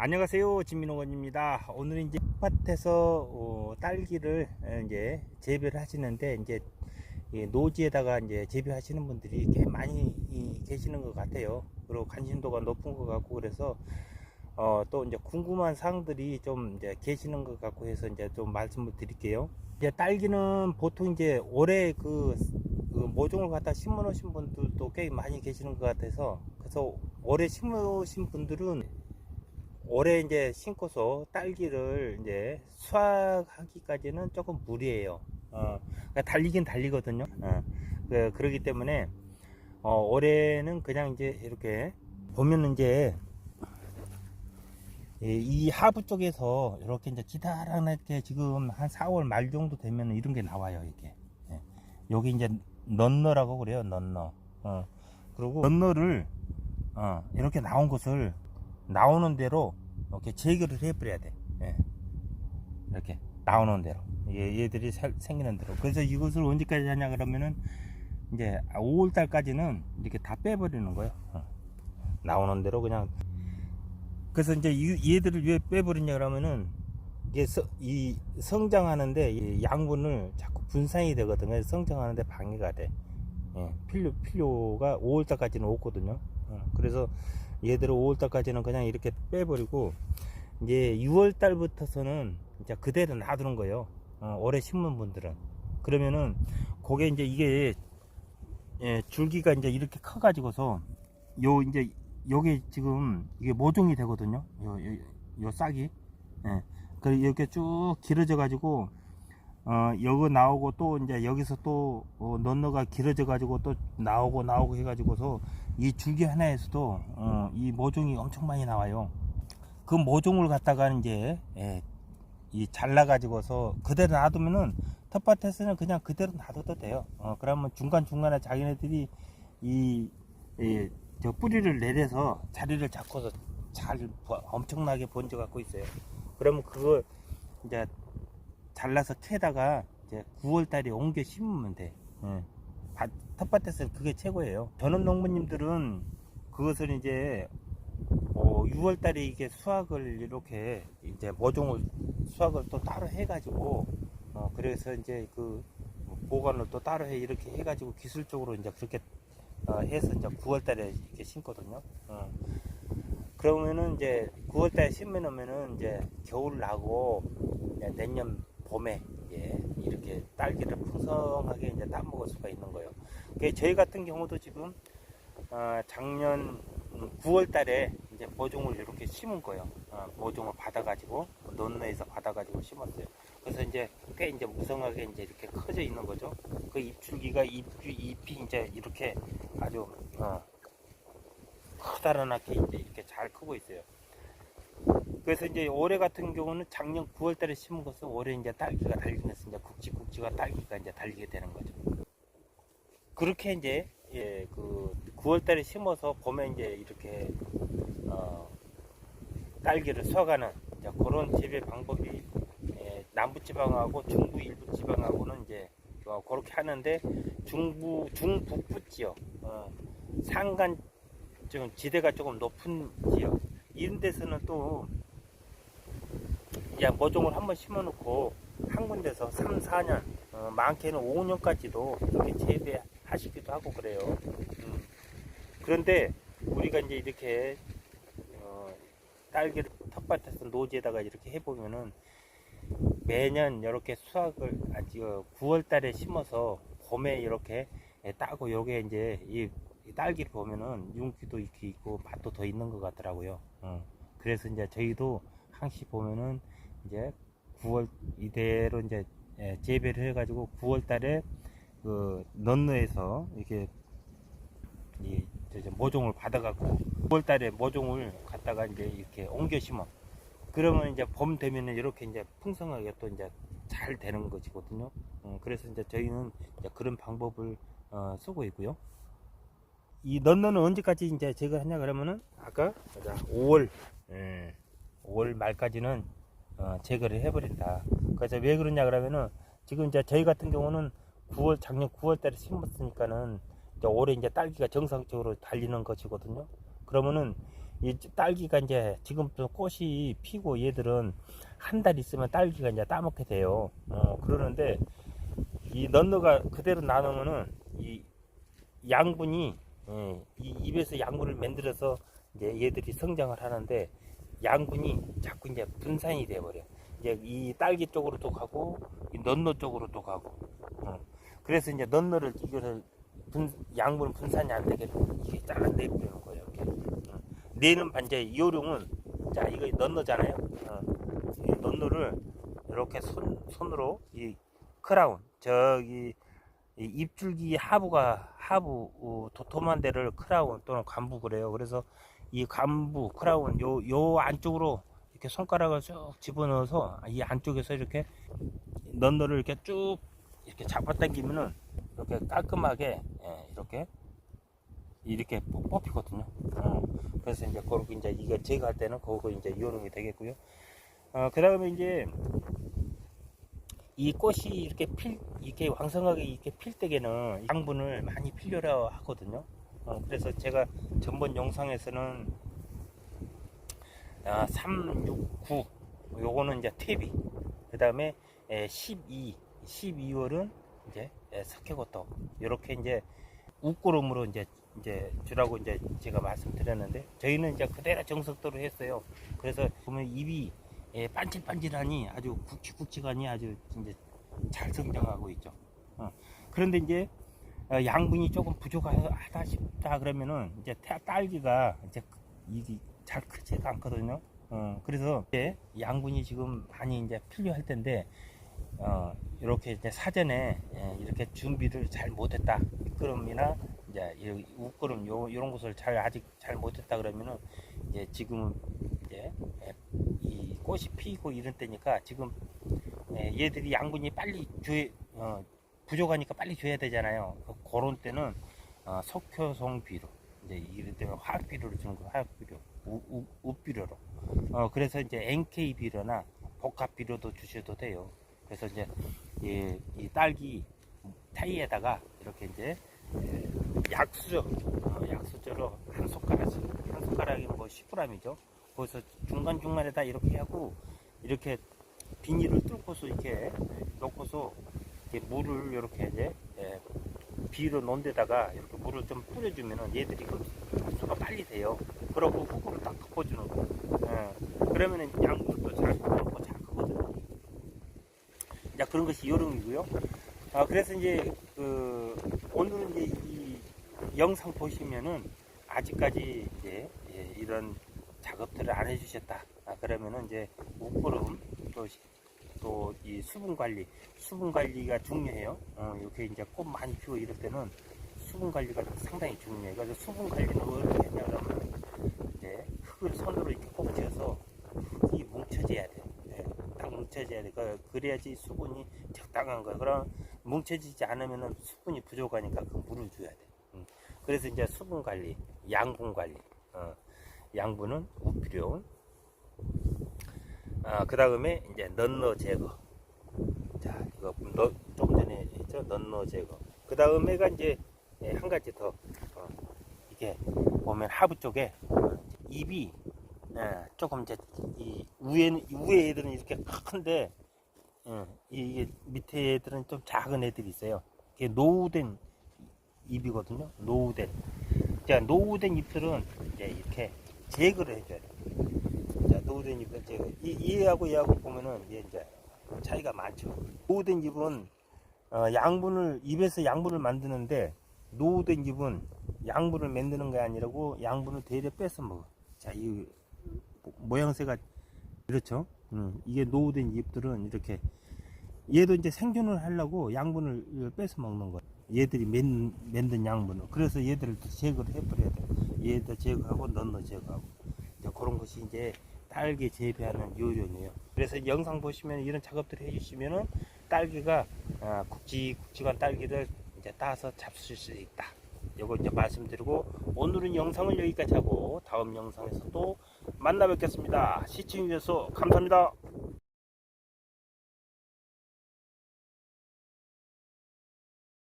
안녕하세요 진민호원입니다. 오늘 이제 밭에서 어, 딸기를 어, 이제 재배를 하시는데 이제 이 노지에다가 이제 재배하시는 분들이 꽤 많이 이, 계시는 것 같아요. 그리고 관심도가 높은 것 같고 그래서 어, 또 이제 궁금한 사항들이 좀 이제 계시는 것 같고 해서 이제 좀 말씀을 드릴게요. 이제 딸기는 보통 이제 올해 그, 그 모종을 갖다 심어 놓으신 분들도 꽤 많이 계시는 것 같아서 그래서 올해 심으신 분들은 올해 이제 심고서 딸기를 이제 수확하기까지는 조금 무리예요. 어, 그러니까 달리긴 달리거든요. 어, 그, 그러기 때문에 어, 올해는 그냥 이제 이렇게 보면 이제 이, 이 하부 쪽에서 이렇게 이제 기다랗게 지금 한 4월 말 정도 되면 이런 게 나와요. 이게 예. 여기 이제 넌너라고 그래요. 넌너. 어, 그리고 넌너를 어, 이렇게 나온 것을 나오는 대로 이렇게 제거를 해버려야 돼. 예. 이렇게 나오는 대로 얘, 얘들이 살- 생기는 대로. 그래서 이것을 언제까지 하냐 그러면은 이제 5월 달까지는 이렇게 다 빼버리는 거예요. 어. 나오는 대로 그냥. 그래서 이제 이, 얘들을 왜 빼버리냐 그러면은 이게 서, 이 성장하는데 이 양분을 자꾸 분산이 되거든요. 성장하는데 방해가 돼. 예, 필요 필요가 5월 달까지는 없거든요. 어, 그래서 얘들을 5월 달까지는 그냥 이렇게 빼버리고 이제 6월 달부터서는 이제 그대로 놔두는 거예요. 어, 올해 심은 분들은 그러면은 그게 이제 이게 예, 줄기가 이제 이렇게 커 가지고서 요 이제 요게 지금 이게 모종이 되거든요. 요, 요, 요 싹이 예. 그 이렇게 쭉 길어져 가지고 어, 여기 나오고 또 이제 여기서 또 어, 넌너가 길어져 가지고 또 나오고 나오고 해 가지고서 이 줄기 하나에서도 어, 이 모종이 엄청 많이 나와요. 그 모종을 갖다가 이제 예, 이 잘라 가지고서 그대로 놔두면은 텃밭에서는 그냥 그대로 놔둬도 돼요. 어, 그러면 중간 중간에 자기네들이 이, 이, 저 뿌리를 내려서 자리를 잡고서 잘 버- 엄청나게 번져 갖고 있어요. 그러면 그거 이제 잘라서 캐다가 이제 9월 달에 옮겨 심으면 돼. 예. 밭- 텃밭에서 그게 최고예요. 전원 농부님들은 그것을 이제 어, 6월 달에 이게 수확을 이렇게 이제 모종을 수확을 또 따로 해가지고 어, 그래서 이제 그 보관을 또 따로 해 이렇게 해가지고 기술적으로 이제 그렇게 어, 해서 이제 9월 달에 이렇게 심거든요. 어. 그러면은 이제 9월 달에 심어 놓으면은 이제 겨울 나고 이제 내년 봄에 이제 이렇게 딸기를 풍성하게 이제 따먹을 수가 있는 거예요. 그 저희 같은 경우도 지금 어, 작년 9월 달에 이제 모종을 이렇게 심은 거예요. 어, 모종을 받아가지고 논내에서 받아가지고 심었어요. 그래서 이제 꽤 이제 무성하게 이제 이렇게 커져 있는 거죠. 그 잎줄기가 잎, 잎이 이제 이렇게 아주 어, 커다랗게 이제 이렇게 잘 크고 있어요. 그래서 이제 올해 같은 경우는 작년 9월 달에 심은 것은 올해 이제 딸기가 달리면서 이제 국지국지가 딸기가 이제 달리게 되는 거죠. 그렇게 이제 예, 그 9월 달에 심어서 봄에 이제 이렇게 어, 딸기를 수확하는 이제 그런 재배 방법이 예, 남부 지방하고 중부 일부 지방하고는 이제 어, 그렇게 하는데 중부 중북부 지역 어, 산간 좀 지대가 조금 높은 지역 이런 데서는 또 야, 모종을 한번 심어놓고 한 군데서 3, 4년, 어, 많게는 5년까지도 이렇게 재배하시기도 하고 그래요. 음. 그런데 우리가 이제 이렇게 어, 딸기를 텃밭에서 노지에다가 이렇게 해보면은 매년 이렇게 수확을 아직 9월 달에 심어서 봄에 이렇게 예, 따고 요게 이제 이, 이 딸기를 보면은 윤기도 이렇게 있고 맛도 더 있는 것 같더라고요. 어. 그래서 이제 저희도 항시 보면은 이제 9월 이대로 이제 예, 재배를 해가지고 9월 달에 그 넌너에서 이렇게 이 모종을 받아갖고 9월 달에 모종을 갖다가 이제 이렇게 옮겨 심어. 그러면 이제 봄 되면은 이렇게 이제 풍성하게 또 이제 잘 되는 것이거든요. 어, 그래서 이제 저희는 이제 그런 방법을 어, 쓰고 있고요. 이 넌너는 언제까지 이제 제거 하냐 그러면은 아까 자, 5월 예, 5월 말까지는 어, 제거를 해버린다. 그래서 왜 그러냐 그러면은 지금 이제 저희 같은 경우는 9월 작년 9월 달에 심었으니까는 이제 올해 이제 딸기가 정상적으로 달리는 것이거든요. 그러면은 이 딸기가 이제 지금부터 꽃이 피고 얘들은 한 달 있으면 딸기가 이제 따먹게 돼요. 어, 그러는데 이 넌너가 그대로 나누면은 이 양분이 예, 이 입에서 양분을 만들어서 이제 얘들이 성장을 하는데 양분이 자꾸 이제 분산이 돼 버려. 이제 이 딸기 쪽으로도 가고 이 넌너 쪽으로도 가고. 어. 그래서 이제 넌너를 이거를 분, 양분 분산이 안 되게 이게 잘라 내버리는 거예요. 이렇게. 어. 내는 반제 요령은 자 이거 넌너잖아요. 어. 이 넌너를 이렇게 손 손으로 이 크라운 저기 이 입줄기 하부가 하부 어, 도톰한 데를 크라운 또는 관부 그래요. 그래서 이 관부 크라운 요 요 안쪽으로 이렇게 손가락을 쭉 집어넣어서 이 안쪽에서 이렇게 넌너를 이렇게 쭉 이렇게 잡아당기면은 이렇게 깔끔하게 예, 이렇게 이렇게 뽑- 뽑히거든요. 어, 그래서 이제 그렇게 이제 이거 제거할 때는 그거 이제 요령이 되겠고요. 어, 그 다음에 이제 이 꽃이 이렇게 필, 이렇게 왕성하게 이렇게 필 때에는 양분을 많이 필요로 하거든요. 어, 그래서 제가 전번 영상에서는 아, 3, 6, 9 요거는 이제 퇴비 그 다음에 12, 12월은 이제 석회고토 이렇게 이제 웃고름으로 이제 이제 주라고 이제 제가 말씀드렸는데 저희는 이제 그대로 정석대로 했어요. 그래서 보면 입이 예, 반질반질하니 아주 굵직굵직하니 아주 이제 잘 성장하고 있죠. 어. 그런데 이제 어, 양분이 조금 부족하다 싶다 그러면은 이제 태- 딸기가 이제 이게 잘 크지가 않거든요. 어, 그래서 이제 양분이 지금 많이 이제 필요할 텐데 어, 이렇게 이제 사전에 예, 이렇게 준비를 잘 못했다. 미끄럼이나 이제 이 웃거름 요 이런 것을 잘 아직 잘 못했다 그러면은 이제 지금은 이제 예, 이 꽃이 피고 이런 때니까 지금 예, 얘들이 양분이 빨리 줘 어, 부족하니까 빨리 줘야 되잖아요. 그- 그런 때는 어, 석효송 비료 이제 이럴 때는 화학 비료를 주는 거 화학 비료 우비료로 어, 그래서 이제 NK 비료나 복합 비료도 주셔도 돼요. 그래서 이제 이, 이 딸기 타이에다가 이렇게 이제 예, 약수저 어, 약수저로 한 손가락씩 한 손가락이면 뭐 10g이죠. 거기서 중간 중간에다 이렇게 하고 이렇게 비닐을 뚫고서 이렇게 놓고서 물을 이렇게 이제 예, 비로 놓은 데다가 이렇게 물을 좀 뿌려주면은 얘들이 그 흡수가 빨리 돼요. 그러고 흙으로 딱 덮어주는 거. 예, 그러면은 양분도 잘 먹고 잘 크거든요. 자 그런 것이 요령이고요. 아 그래서 이제 그 오늘은 이제 이 영상 보시면은 아직까지 이제 예, 이런 작업들을 안 해주셨다. 아, 그러면은 이제 옷구름 또 이 수분 관리, 수분 관리가 중요해요. 어, 이렇게 이제 꽃 많이 피고 이럴 때는 수분 관리가 상당히 중요해요. 그래서 수분 관리는 어떻게 하냐면 이제 흙을 손으로 이렇게 꼭 쥐어서 흙이 뭉쳐져야 돼. 예, 딱 뭉쳐져야 돼. 그- 그래야지 수분이 적당한 거야. 그럼 뭉쳐지지 않으면은 수분이 부족하니까 그 물을 줘야 돼. 음. 그래서 이제 수분 관리, 양분 관리. 어, 양분은 우필요. 아, 그 다음에 이제 넌너 제거. 자, 이거 너, 좀 전에 했죠? 넌너 제거. 그 다음에가 이제 예, 한 가지 더. 어, 이게 보면 하부 쪽에 어, 입이 예, 조금 이제 이 위에는 이 위에 애들은 이렇게 큰데 예, 이- 이게 밑에 애들은 좀 작은 애들이 있어요. 이게 노후된 입이거든요. 노후된. 자, 노후된 잎들은 이제 이렇게 제거를 해줘야 돼. 자, 노후된 잎을 제거. 이, 얘하고 얘하고 보면은 얘 이제 차이가 많죠. 노후된 잎은 어, 양분을 입에서 양분을 만드는데 노후된 잎은 양분을 만드는 게 아니라고 양분을 대려 뺏어 먹어. 자, 이 모양새가 이렇죠. 음, 이게 노후된 잎들은 이렇게 얘도 이제 생존을 하려고 양분을 뺏어 먹는 거예요. 얘들이 맨, 만든 양분을. 그래서 얘들을 또 제거를 해버려야 돼. 얘도 제거하고 넌너 제거하고. 이제 그런 것이 이제 딸기 재배하는 요령이에요. 그래서 영상 보시면 이런 작업들을 해주시면은 딸기가 아, 굵직굵직한 딸기를 이제 따서 잡수실 수 있다. 요거 이제 말씀드리고 오늘은 영상을 여기까지 하고 다음 영상에서 또 만나 뵙겠습니다. 시청해주셔서 감사합니다.